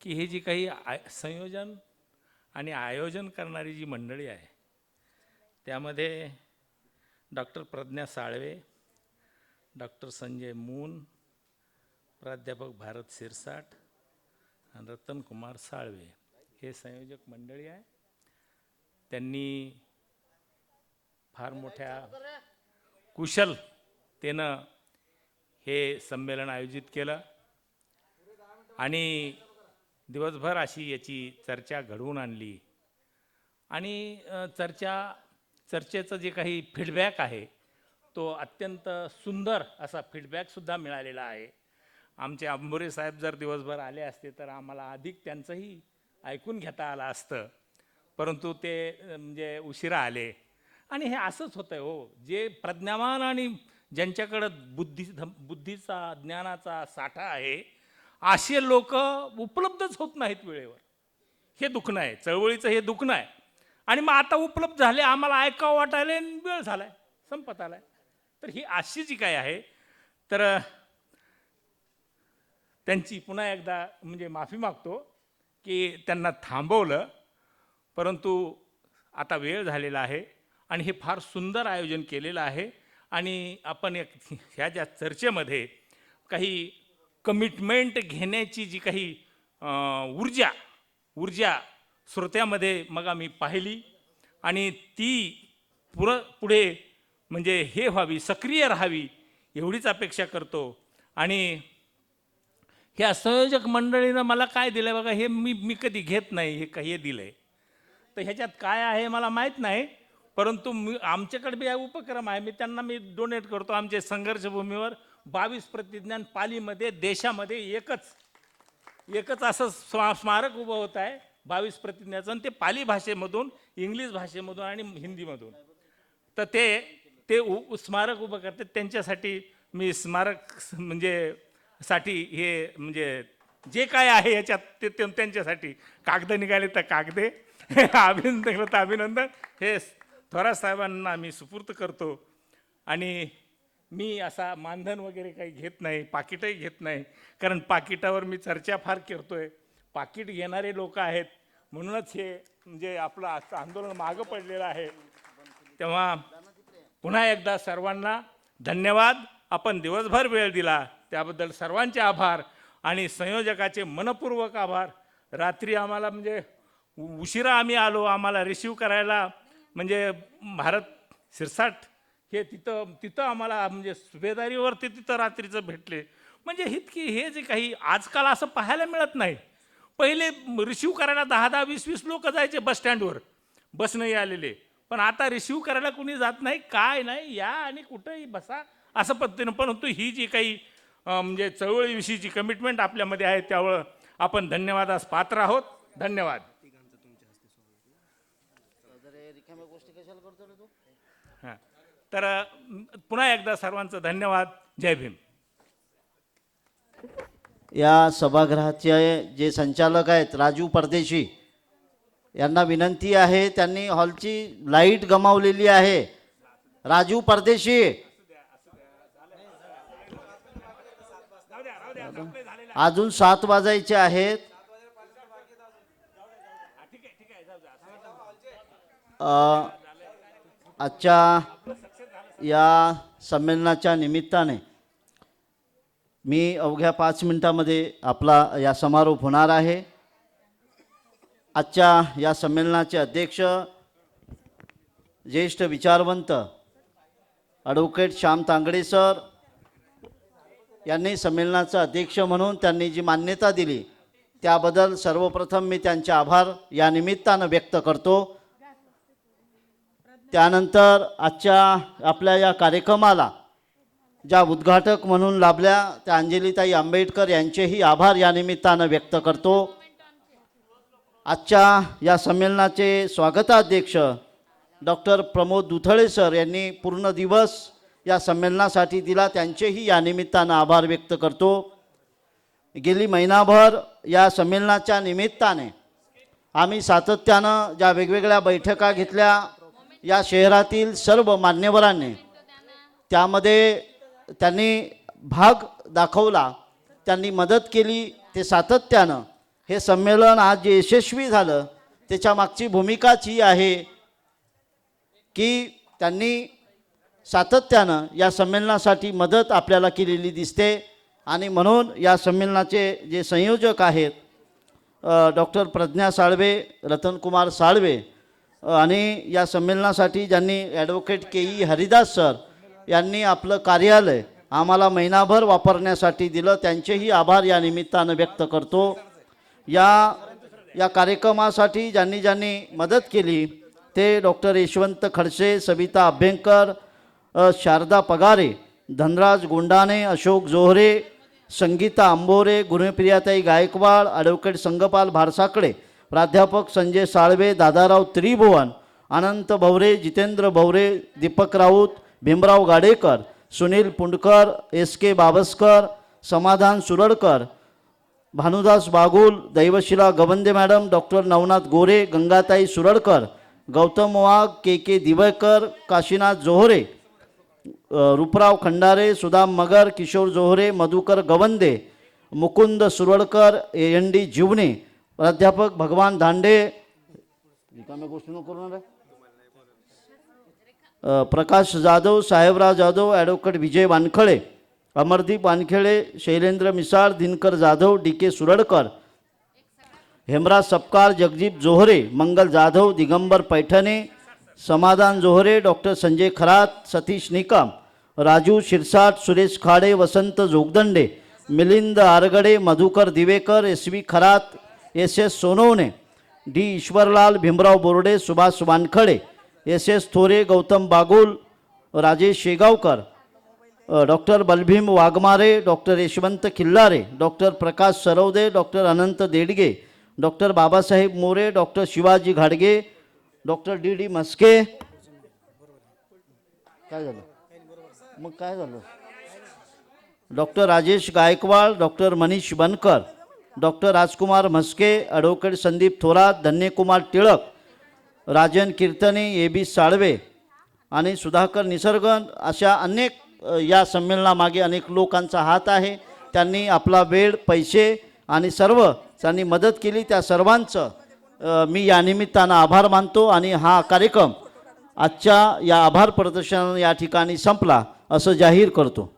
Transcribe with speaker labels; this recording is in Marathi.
Speaker 1: की हे जी काही आय संयोजन आणि आयोजन करणारी जी मंडळी आहे त्यामध्ये डॉक्टर प्रज्ञा साळवे डॉक्टर संजय मून प्राध्यापक भारत सिरसाट आणि साळवे हे संयोजक मंडळी आहे. त्यांनी फार मोठ्या कुशलतेनं हे संमेलन आयोजित केलं आणि दिवसभर अशी याची चर्चा घडवून आणली. आणि चर्चा चर्चेचं जे काही फीडबॅक आहे तो अत्यंत सुंदर असा फीडबॅकसुद्धा मिळालेला आहे. आमचे अंबोरे साहेब जर दिवसभर आले असते तर आम्हाला अधिक त्यांचंही ऐकून घेता आलं असतं. परंतु ते म्हणजे उशिरा आले. आणि हे असंच होतं आहे हो. जे प्रज्ञावान आणि ज्यांच्याकडं बुद्धी धम- बुद्धीचा ज्ञानाचा साठा आहे असे लोक उपलब्धच होत नाहीत वेळेवर. हे दुखणं आहे चळवळीचं हे दुखणं आहे आणि मग आता उपलब्ध झाले आम्हाला ऐकावं वाटायला आणि वेळ आहे संपत आलाय. तर ही अशी जी काय आहे तर त्यांची पुन्हा एकदा म्हणजे माफी मागतो की त्यांना थांबवलं परंतु आता वेळ झालेला आहे आणि हे फार सुंदर आयोजन केलेलं आहे. आणि आपण एक ह्या ज्या चर्चेमध्ये काही कमिटमेंट घेण्याची जी काही ऊर्जा ऊर्जा श्रोत्यामध्ये मग आम्ही पाहिली आणि ती पुर पुढे म्हणजे हे व्हावी सक्रिय राहावी एवढीच अपेक्षा करतो. आणि ह्या संयोजक मंडळीनं मला काय दिलं बघा हे मी मी कधी घेत नाही हे काही दिलं आहे तर ह्याच्यात काय आहे मला माहीत नाही परंतु मी आमच्याकडे बी हा उपक्रम आहे मी त्यांना मी डोनेट करतो आमच्या संघर्षभूमीवर. बावीस प्रतिज्ञान पालीमध्ये देशामध्ये एकच एकच असं स्मा स्मारक उभं होत आहे बावीस प्रतिज्ञाचं. आणि ते पाली भाषेमधून इंग्लिश भाषेमधून आणि हिंदीमधून. तर ते ते उ स्मारक उभं करतात. त्यांच्यासाठी मी स्मारक म्हणजे साठी हे म्हणजे जे काय आहे याच्यात ते त्यांच्यासाठी. कागद निघाले तर कागदे. अभिनंदन तर अभिनंदन. हे थोरात साहेबांना मी सुपूर्त करतो. आणि मी असा मानधन वगैरे काही घेत नाही पाकिटही घेत नाही. कारण पाकिटावर मी चर्चा फार करतो आहे पाकिट घेणारे लोक आहेत. म्हणूनच हे म्हणजे आपलं असं आंदोलन मागं पडलेलं आहे. तेव्हा पुन्हा एकदा सर्वांना धन्यवाद. आपण दिवसभर वेळ दिला. त्याबद्दल सर्वांचे आभार आणि संयोजकाचे मनपूर्वक आभार. रात्री आम्हाला म्हणजे उशिरा आम्ही आलो. आम्हाला रिसीव करायला म्हणजे भारत शिरसाट हे तिथं तिथं आम्हाला म्हणजे सुभेदारीवरती तिथं रात्रीचं भेटले. म्हणजे इतकी हे जे काही आजकाल असं पाहायला मिळत नाही. पहिले रिसीव करायला दहा दहा वीस वीस लोक जायचे बस स्टँडवर. बसनंही आलेले. पण आता रिसीव करायला कुणी जात नाही काय नाही या आणि कुठंही बसा. असं पद्धतीनं परंतु ही जी काही म्हणजे चळवळीविषयीची कमिटमेंट आपल्यामध्ये आहे त्यामुळं आपण धन्यवादास पात्र आहोत. धन्यवाद. हां. तर पुन्हा एकदा सर्वांचं धन्यवाद. जय भीम.
Speaker 2: या सभागृहाचे जे संचालक आहेत राजू परदेशी यांना विनंती आहे त्यांनी हॉलची लाइट गमावलेली आहे. राजू परदेशी. अजून सात वाजायचे आहेत. आजच्या या संमेलनाच्या निमित्ताने मी अवघ्या पाच मिनिटामध्ये आपला या समारोप होणार आहे. आजच्या या संमेलनाचे अध्यक्ष ज्येष्ठ विचारवंत ॲडव्होकेट श्याम तांगडे सर यांनी संमेलनाचं अध्यक्ष म्हणून त्यांनी जी मान्यता दिली त्याबद्दल सर्वप्रथम मी त्यांचे आभार या निमित्तानं व्यक्त करतो. त्यानंतर आजच्या आपल्या या कार्यक्रमाला ज्या उद्घाटक म्हणून लाभल्या त्या अंजलीताई आंबेडकर यांचेही आभार या निमित्तानं व्यक्त करतो. आजच्या या संमेलनाचे स्वागताध्यक्ष डॉक्टर प्रमोद दुथळे सर यांनी पूर्ण दिवस या संमेलनासाठी दिला त्यांचेही या निमित्तानं आभार व्यक्त करतो. गेली महिनाभर या संमेलनाच्या निमित्ताने आम्ही सातत्यानं ज्या वेगवेगळ्या बैठका घेतल्या या शहरातील सर्व मान्यवरांनी त्यामध्ये त्यांनी भाग दाखवला त्यांनी मदत केली ते सातत्यानं हे संमेलन आज जे यशस्वी झालं त्याच्या मागची भूमिकाच ही आहे की त्यांनी सातत्यानं या संमेलनासाठी मदत आपल्याला केलेली दिसते. आणि म्हणून या संमेलनाचे जे संयोजक आहेत डॉक्टर प्रज्ञा साळवे रतनकुमार साळवे आणि या संमेलनासाठी ज्यांनी advocate K E Haridas sir यांनी आपलं कार्यालय आम्हाला महिनाभर वापरण्यासाठी दिलं त्यांचेही आभार या निमित्तानं व्यक्त करतो. या या कार्यक्रमासाठी ज्यांनी ज्यांनी मदत केली ते डॉक्टर यशवंत खडसे सविता अभ्यंकर शारदा पगारे धनराज गोंडाने अशोक जोहरे संगीता आंबोरे गुरुप्रियाताई गायकवाड ॲडव्होकेट संगपाल भारसाकडे प्राध्यापक Sanjay Salve Dadarao Tribhuvan Anant Bhavare Jitendra Bhavare Deepak Raut Bhimrao Gadekar Sunil Pundkar S K Babaskar Samadhan Suradkar Bhanudas Bagul Daivashila Gawande madam doctor Navnath Gore गंगाताई Suradkar Gautam Wagh K K Divekar Kashinath Johare Ruprao Khandare Sudam Magar Kishor Johare Madhukar Gawande Mukund Suralkar N D Jivane प्राध्यापक भगवान धांडे रिकाम्या गोष्टी नको करणार Prakash Jadhav Sahebrao Jadhav advocate Vijay Wankhale Amardeep Wankhele Shailendra Misal Dinkar Jadhav D K Suradkar Hemraj Sapkal Jagdeep Johare Mangal Jadhav Digambar Paithane Samadhan Johare doctor Sanjay Kharat Satish Nikam Raju Shirsat Suresh Khade Vasant Jogdande Milind Argade Madhukar Divekar S V Kharat S S Sonawane D. Ishwarlal Bhimrao Borde Subhash Wankhade S S Thore Gautam Bagul Rajesh Shegaonkar doctor Balbhim Waghmare doctor Yashwant Khillare doctor Prakash Sarwade doctor Anant Dedge doctor Babasaheb More doctor Shivaji घाडगे डॉक्टर डी. डी. मस्के काय झालं? मग काय झालं? Doctor Rajesh Gaikwad doctor Manish Bankar doctor Rajkumar Mhaske advocate Sandeep Thorat Dhanyakumar Tilak Rajan Kirtane A B Salve आणि सुधाकर निसर्गन अशा अनेक या संमेलनामागे अनेक लोकांचा हात आहे. त्यांनी आपला वेळ पैसे आणि सर्व त्यांनी मदत केली. त्या सर्वांचं मी या निमित्तानं आभार मानतो आणि हा कार्यक्रम आजच्या या आभार प्रदर्शन या ठिकाणी संपला असं जाहीर करतो.